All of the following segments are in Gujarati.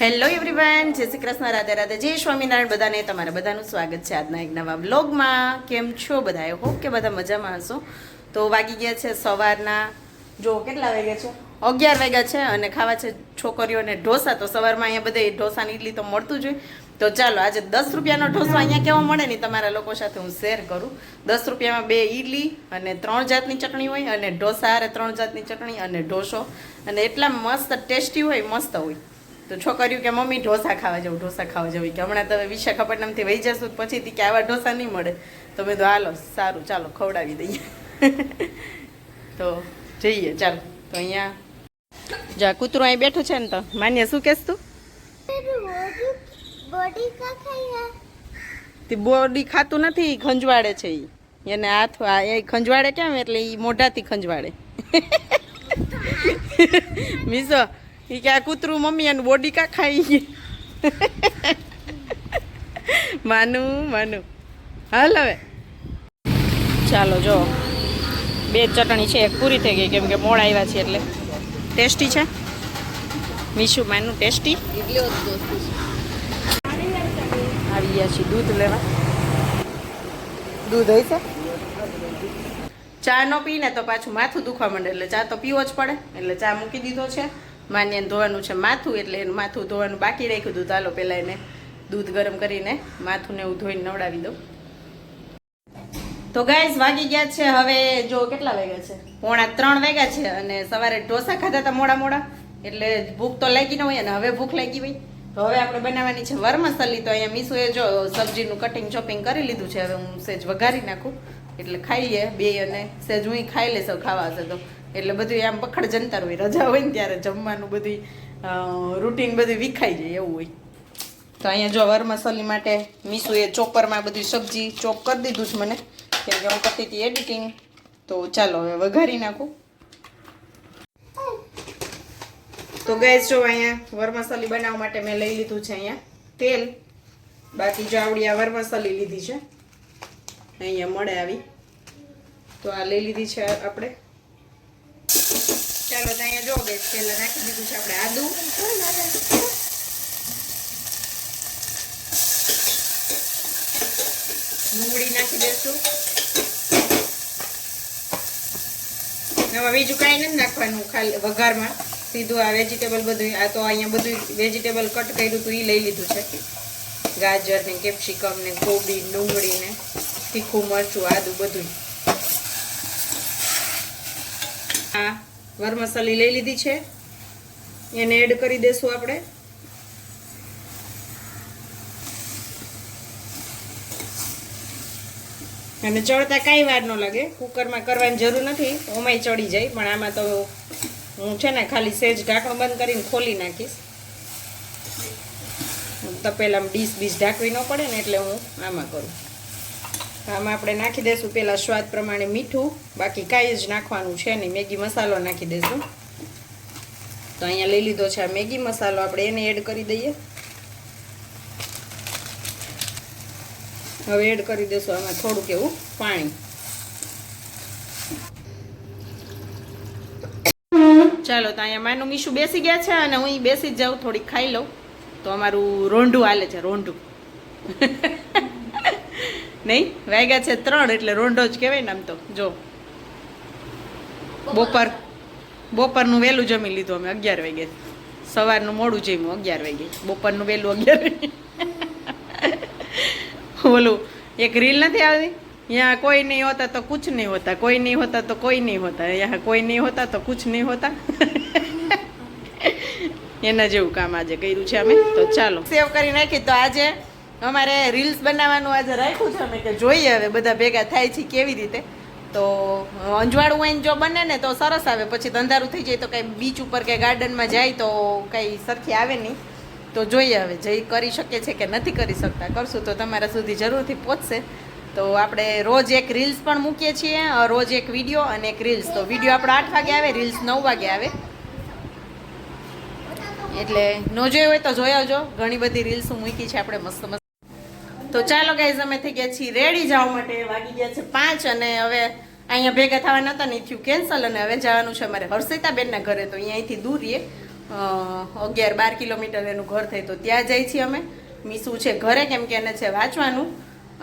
હેલો એવરીવન જય શ્રી કૃષ્ણ, રાધે રાધે, જય સ્વામિનારાયણ, બધાને તમારા બધાનું સ્વાગત છે આજના એક નવા બ્લોગમાં કેમ છો બધા આઈ હોપ કે બધા મજામાં હશો. તો વાગી ગયા છે સવારના, જો કેટલા વાગ્યા છે? અગિયાર વાગ્યા છે અને ખાવા છે છોકરીઓને ઢોસા. તો સવારમાં અહીંયા બધે ઢોસાની ઇડલી તો મળતું જ હોય. તો ચાલો, આજે દસ રૂપિયાનો ઢોસો અહીંયા કેવો મળે ને તમારા લોકો સાથે હું શેર કરું. દસ રૂપિયામાં બે ઇડલી અને ત્રણ જાતની ચટણી હોય અને ઢોસા હારે ત્રણ જાતની ચટણી અને ઢોસો. અને એટલા મસ્ત ટેસ્ટી હોય, મસ્ત હોય. તો છોકરીઓ કે, મમ્મી, ઢોસા ખાવા જવું ઢોસા ખાવા જવું કે, હમણાં તમે વિશાખાપટ્ટનમથી વહી જશું પછી તી કે, આવા ઢોસા નહીં મળે. તો મેં તો હાલો, સારું, ચાલો, ખવડાવી દઈએ. તો જઈએ, ચાલો. તો અહીંયા જા, કૂતરો અહીં બેઠો છે ને તો, માન્ય, શું કેસ તું? તે બોડી ખાતું નથી ખંજવાડે છે એ એને હાથ એ ખંજવાડે કેમ, એટલે એ મોઢાથી ખંજવાડે. મીસો ઈ કે આ કૂતરું મમ્મી એનું બોડી કા ખાઈ માનું માનું. હાલ હવે. ચાલો, જો. બે ચટણી છે, એક પૂરી થઈ ગઈ, કેમ કે મોડા આવ્યા છે એટલે. ટેસ્ટી છે? મીશું માનું, ટેસ્ટી? આવી ગયા છીએ, દૂધ લેવા. દૂધ હોય છે ચા નો પીને તો પાછું માથું દુખવા માંડે, એટલે ચા તો પીવો જ પડે, એટલે ચા મૂકી દીધો છે. માન્યને ધોવાનું છે માથું એટલે એનું માથું ધોવાનું બાકી રાખ્યું હતું. ચાલો પહેલાં એને દૂધ ગરમ કરીને માથું ને એવું ધોઈને નવડાવી દઉં. તો ગાઈઝ વાગી ગયા છે હવે જો કેટલા વાગ્યા છે? પોણા ત્રણ વાગ્યા છે અને સવારે ઢોસા ખાધા હતા મોડા મોડા. એટલે ભૂખ તો લાગી ન હોય અને હવે ભૂખ લાગી હોય તો હવે આપણે બનાવવાની છે વરમસલી તો અહીંયા મીસુએ જો સબ્જીનું કટિંગ ચોપિંગ કરી લીધું છે. હવે હું સેજ વઘારી નાખું. એટલે ખાઈ લે બે અને સેજ હું ખાઈ લેશો ખાવા હશે તો. એટલે બધું આમ પખડ જનતર હોય, રજા હોય ને ત્યારે જમવાનું બધું રૂટીન બધું વિખાઈ જાય એવું હોય. તો અહીંયા જો વરમસલી માટે મીસુએ ચોપરમાં બધી સબ્જી ચોપ કરી દીધું છે મને, કેમ કે હું કરતી હતી એડિટિંગ તો ચાલો હવે વઘારી નાખું. તો ગેસ જો અહીંયા વરમસાલી બનાવવા માટે મેં લઈ લીધું છે અહીંયા તેલ. બાકી જો આવડી આ વરમસાલી લીધી છે, અહીંયા મળે આવી. તો આ લઈ લીધી છે આપણે. ચાલો તો અહીંયા જો ગેસ પહેલાં નાખી દીધું છે આપણે આદું. ડુંગળી નાખી દેશું. એમાં બીજું કાંઈ નથી નાખવાનું, ખાલી વઘારમાં સીધું આ વેજીટેબલ બધું આ તો અહીંયા બધું વેજીટેબલ કટ કર્યું હતું એ લઈ લીધું છે. ગાજર ને કેપ્સિકમ ને કોબી ડુંગળી ને તીખું મરચું, આદુ બધું આ વરમસાલી લઈ લીધી છે. એને એડ કરી દેશું આપણે. અને ચડતા કાંઈ વાર ન લાગે. કુકરમાં કરવાની જરૂર નથી. ઓમાંય ચડી જાય. પણ આમાં તો હું છે ને ખાલી સેજ ઢાંકણું બંધ કરીને ખોલી નાખીશ. તપેલામાં ડીશ બીશ ઢાંકવી ન પડે ને એટલે હું આમાં કરું. આમાં આપણે નાખી દઈશું પહેલાં સ્વાદ પ્રમાણે મીઠું. બાકી કાંઈ જ નાખવાનું છે નહીં. મેગી મસાલો નાખી દઈશું તો અહીંયા લઈ લીધો છે આ મેગી મસાલો. આપણે એને એડ કરી દઈએ. હવે એડ કરી દઈશું આમાં થોડુંક એવું પાણી. ચાલો, તો અહીંયા માનું મીશું બેસી ગયા છે અને હું બેસી જ જાઉં, થોડીક ખાઈ લઉં. તો અમારું રોંઢું હાલે છે, રોંઢું. નહીં? વાગ્યા છે ત્રણ એટલે રોંઢો જ કહેવાય ને આમ તો. જો. બપોર. બપોરનું વહેલું જમી લીધું અમે અગિયાર વાગે. સવારનું મોડું જમ્યું અગિયાર વાગે. બપોરનું વહેલું અગિયાર વાગે. બોલું એક રીલ નથી આવતી? યહાં કોઈ નહીં હોતા તો કુછ નહીં હોતા કોઈ નહીં હોતા તો કોઈ નહીં હોતા યહાં કોઈ નહીં હોતા તો કુછ નહીં હોતા. એના જેવું કામ આજે કર્યું છે અમે. તો ચાલો. સેવ કરી નાખી તો આજે અમારે રીલ્સ બનાવવાનું આજે રાખ્યું છે, અમે કે જોઈએ હવે બધા ભેગા થાય છે કેવી રીતે. તો અંજવાળું વાઈન જો બને ને તો સરસ આવે, પછી ધંધારું થઈ જાય તો કંઈ બીચ ઉપર કે ગાર્ડનમાં જાય તો કંઈ સરખી આવે નહીં. તો જોઈએ હવે જઈ કરી શકે છે કે નથી કરી શકતા. કરશું તો તમારા સુધી જરૂરથી પહોંચશે. તો આપણે રોજ એક રીલ્સ પણ મૂકીએ છીએ રોજ એક વીડિયો અને એક રીલ્સ તો વીડિયો આપણો આઠ વાગે આવે રીલ્સ નવ વાગે આવે. એટલે ન જોયો હોય તો જોયો જો ઘણી બધી રીલ્સ મૂકી છે, આપણે મસ્ત મસ્ત તો ચાલો ગાઈઝ અમે થઈ ગયા છીએ રેડી જવા માટે. વાગી ગયા છે પાંચ અને હવે અહીંયા ભેગા થવાના હતા ને થયું કેન્સલ અને હવે જવાનું છે અમારે હર્ષિતાબેનના ઘરે. તો અહીંયાથી દૂર રહીએ. અગિયાર બાર કિલોમીટર એનું ઘર થાય તો ત્યાં જઈએ છીએ અમે. મીસુ છે ઘરે, કેમ કે એને છે વાંચવાનું.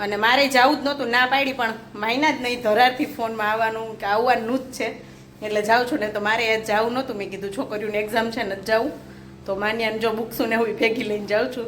અને મારે જવું જ નહોતું, ના પાડી, પણ માયના જ નહીં, ધરારથી ફોનમાં આવવાનું કે આવવાનું જ છે. એટલે જાઉં છું ને તો મારે એ જવું નહોતું. મેં કીધું, છોકરીઓને એક્ઝામ છે ને જ જાઉં તો માન્યાને જો બુક્સું ને હું ભેગી લઈને જાઉં છું.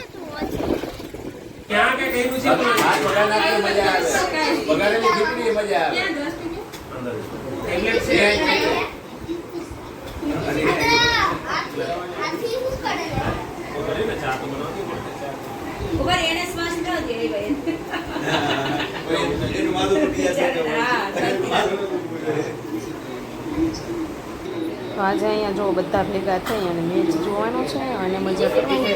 કે કર્યું છે? વઘારેલી મજા આવે. વઘારેલી ખીચડી મજા આવે. એટલે જ છે? કરીને ચા તો બનાવતી પડે. એનું માથું તૂટી જશે તો. તો આજે અહીંયા જો બધા ભેગા થઈ અને મેચ જોવાનો છે અને મજા કરવાની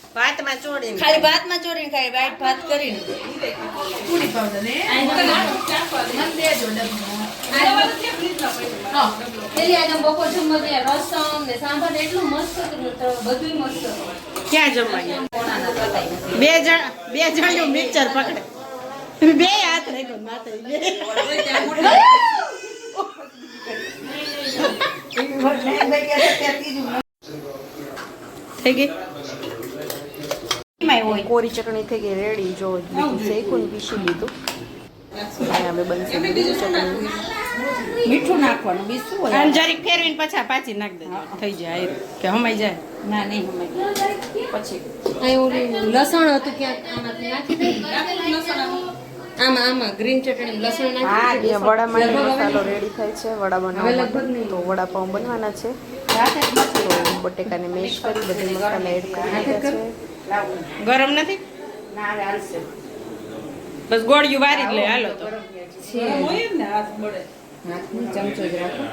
ભાતમાં ચોડીને ખાલી ભાતમાં ચોડીને ખાય વાઈટ ભાત કરીને. ગયા રસમ ને સાંભાર ને એટલું મસ્ત હતું તો બધું મસ્ત ક્યાં પતાઈ બે જણ બે જણનું મિક્સર પકડે. બે હાથ રાખ્યો બે. થઈ ગઈ? કોરી ચટણી થઈ ગઈ રેડી. જો શેકું પીસી લીધું. હવે બનશે બીજી ચટણી. મીઠું નાખવાનું બીજું શું હોય જરીક ફેરવીને પાછા પાછી નાખ દેજો. થઈ જાય. કે હમાઈ જાય? ના નહીં પછી. લસણ હતું ક્યાંક નાખી દે. આમાં આમાં ગ્રીન ચટણી લસણ નાખી મસાલો રેડી થાય છે. વડા બનાવવા લગભગ તો વડાપાઉં બનવાના છે. બટેકાને મેશ કરી બધી મસાલા એડ કરી છે. ગરમ નથી? બસ ગોળિયું વારી જ લે હાલો તો. ચમચો જ રાખો.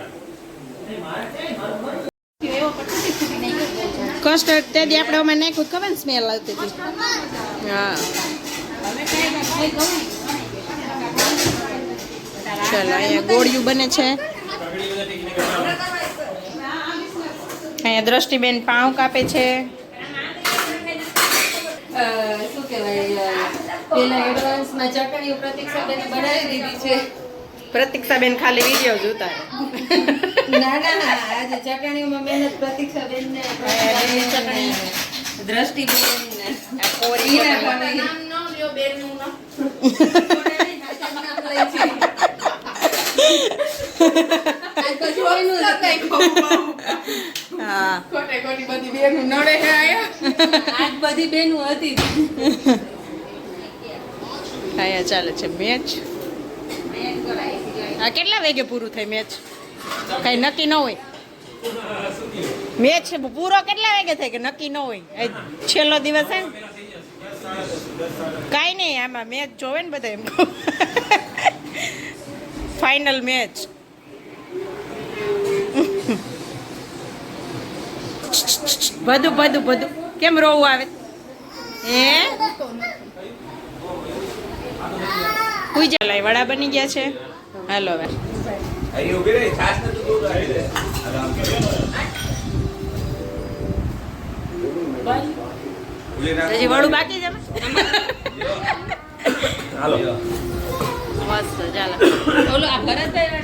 કસ્ટર્ડ તે દી આપણે અમે નાખ્યું ખબર ને સ્મેલ આવતી હતી? હા. ચાલો અહીંયા ગોળિયું બને છે. અહીંયા દ્રષ્ટિબેન પાઉં કાપે છે. શું કહેવાય પેલા એડવાન્સમાં ચટણીઓ પ્રતીક્ષાબેને બનાવી દીધી છે પ્રતીક્ષાબેન ખાલી વીડિયો જોતા ના ના ના આજે ચટણીઓમાં મહેનત પ્રતીક્ષાબેનને ચટણી. દ્રષ્ટિબેન ને નામ કોરી હીરા ચટણી. ભાભી. હા. જ. ચાલે છે મેચ આ કેટલા વાગે પૂરું થાય મેચ કઈ નક્કી ન હોય. મેચ પૂરો કેટલા વાગે થાય કે નક્કી ન હોય? છેલ્લો દિવસ હે કાંઈ નહીં આમાં મેચ જોવે ને બધા એમ ફાઇનલ મેચ બધું બધું બધું. કેમ રોવું આવે? હે? કોઈ વડા બની ગયા છે? હાલો હવે. હજી વડું બાકી છે હાલો. મસ્ત ચાલો. ઓલો આ જો.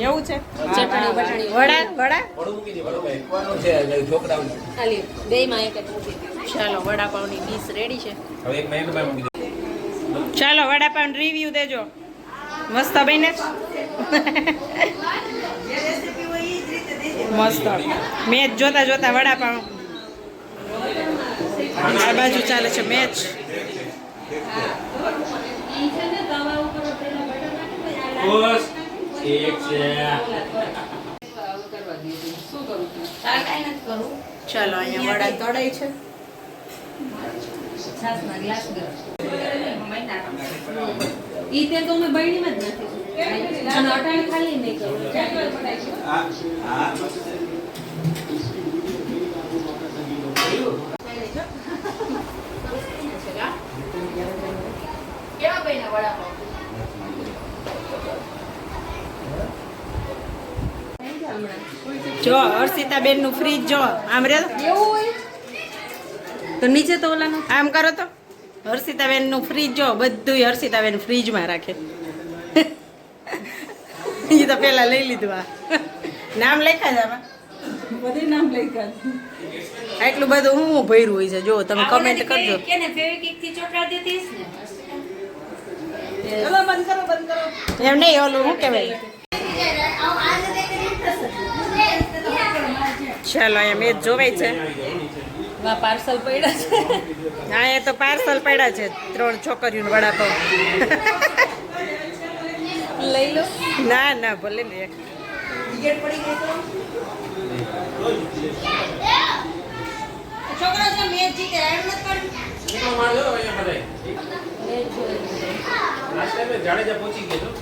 એવું છે ચટણી બટણી. વડા વડા વડું મૂકી દે, વડું ભાઈ. છે, છોકરાઓને. ખાલી બેયમાં એક મૂકી દીધું. ચાલો વડાપાવની ડીશ રેડી છે હવે એક મહિનો બાય મૂકી દે ચાલો વડાપાવ રિવ્યુ દેજો મસ્ત બને મસ્ત મેચ જોતા જોતા વડાપાવ આ બાજુ ચાલે છે મેચ છે ચાલો અહીંયા વડા તળાય છે. ઈ તે તો બરણીમાં જ નથી ખાલી નહીં કરું જો હર્ષિતાબેનનું ફ્રીજ જો આમ રે તો. નીચે તો ઓલાનું? આમ કરો તો. હર્ષિતાબેનનું ફ્રીજ જો બધું હર્ષિતાબેન ફ્રીજમાં રાખે. એ તો પેલા લઈ લીધું આ. નામ લખ્યા છે આમાં? બધી નામ લઈ આટલું બધું હું ભર્યું હોય છે. જો તમે કમેન્ટ કરજો. કેને ફેવિકિકથી ચોટાડી દેતીસ ને? ચલો બંધ કરો બંધ કરો. એમ નહીં ઓલું શું કહેવાય? ચાલો અહીંયા મેચ જોવાય છે. પાર્સલ પડ્યા છે. અહીંયા તો પાર્સલ પડ્યા છે. ત્રણ છોકરીઓનું વડાપાવ. લઈ લો. ના ના ભલે ને એક. જાડેજા પહોંચી ગયો.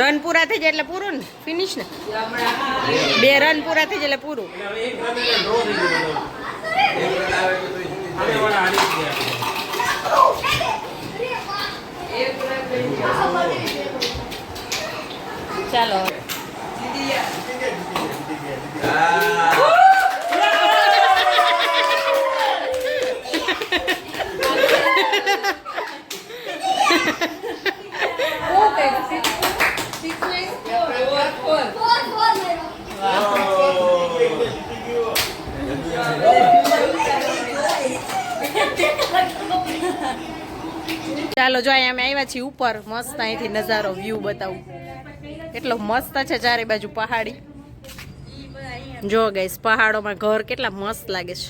રન પૂરા થઈ જાય એટલે પૂરું ને? ફિનિશ ને? બે રન પૂરા થઈ જાય એટલે પૂરું એટલે હવે એક રન એટલે ડ્રો થઈ ગયો બધો. સામેવાળા હારી જ ગયા. ચાલો ચાલો જો અહીંયા અમે આવ્યા છીએ ઉપર. મસ્ત અહીંથી નજારો વ્યૂ બતાવું. એટલો મસ્ત છે ચારે બાજુ પહાડી. જો ગઈશ પહાડોમાં ઘર કેટલા મસ્ત લાગે છે.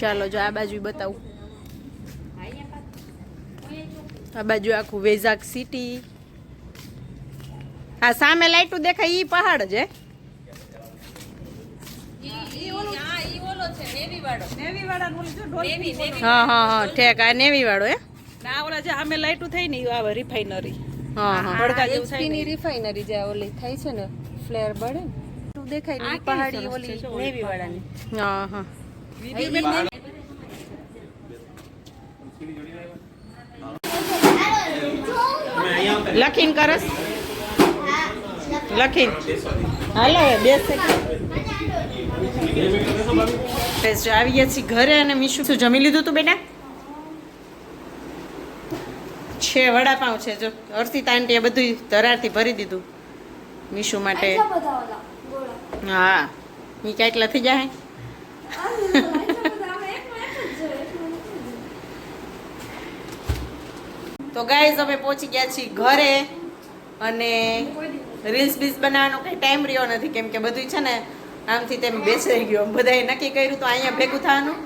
ચાલો, જો આ બાજુ બતાવું. આ બાજુ આખું વેઝાક સિટી હા સામે લાઈટું દેખાય એ પહાડ જ હે. હા હા હા ઠેક આ નેવી વાળો હે? ના ઓલા જે આમે લાઈટું થઈ ને આવે રિફાઈનરી હા હા. ભડકા જેવું થાયની રિફાઈનરી જે ઓલી થાય છે ને ફ્લેર બળે શું દેખાય ને પહાડી ઓલી નેવી વાળાની હા હા. લખીન કરસ. લખીન. હાલો બે સેકન્ડ બેસો જો આવી ગયા છીએ ઘરે અને મીશું શું જમી લીધું તું બેટા? છે વડાપાઉં છે જો. હર્ષિતા આંટીએ બધું ધરારથી ભરી દીધું. મીશુ માટે. હા. એ ક્યાં એટલા થઈ જાય તો ગાઈઝ અમે પહોંચી ગયા છીએ ઘરે અને રીલ્સ બીલ્સ બનાવવાનો કંઈ ટાઈમ રહ્યો નથી. કેમ કે બધું છે ને આમથી તેમ બેસાઈ ગયો. બધાએ નક્કી કર્યું તો અહીંયા ભેગું થવાનું.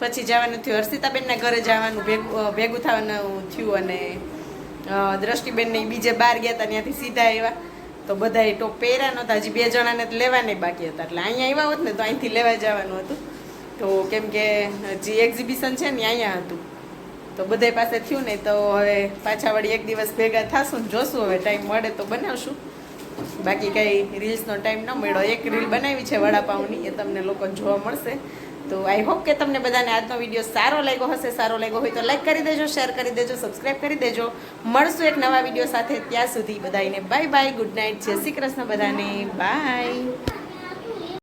પછી જવાનું થયું. હર્ષિતાબેનના ઘરે જવાનું ભેગું ભેગું થવાનું થયું અને દ્રષ્ટિબેનને બીજે બહાર ગયા હતા ત્યાંથી સીધા આવ્યા તો બધાએ ટોપ પહેર્યા નહોતા હજી બે જણાને તો લેવાને બાકી હતા. એટલે અહીંયા આવ્યા હોત ને તો અહીંથી લેવા જવાનું હતું. તો કેમ કે જે એક્ઝિબિશન છે ને અહીંયા હતું. તો બધા પાસે થયું ને તો હવે પાછા વળી એક દિવસ ભેગા થાશું ને જોશું. હવે ટાઈમ મળે તો બનાવશું. બાકી કંઈ રીલ્સનો ટાઈમ ન મળ્યો. એક રીલ બનાવી છે વડાપાઉંની, એ તમને લોકો જોવા મળશે. તો આઈ હોપ કે તમને બધાને આજનો વીડિયો સારો લાગ્યો હશે. સારો લાગ્યો હોય તો લાઈક કરી દેજો શેર કરી દેજો સબસ્ક્રાઈબ કરી દેજો. મળશું એક નવા વીડિયો સાથે ત્યાં સુધી બધાને બાય બાય ગુડ નાઇટ જય શ્રી કૃષ્ણ બધાને. બાય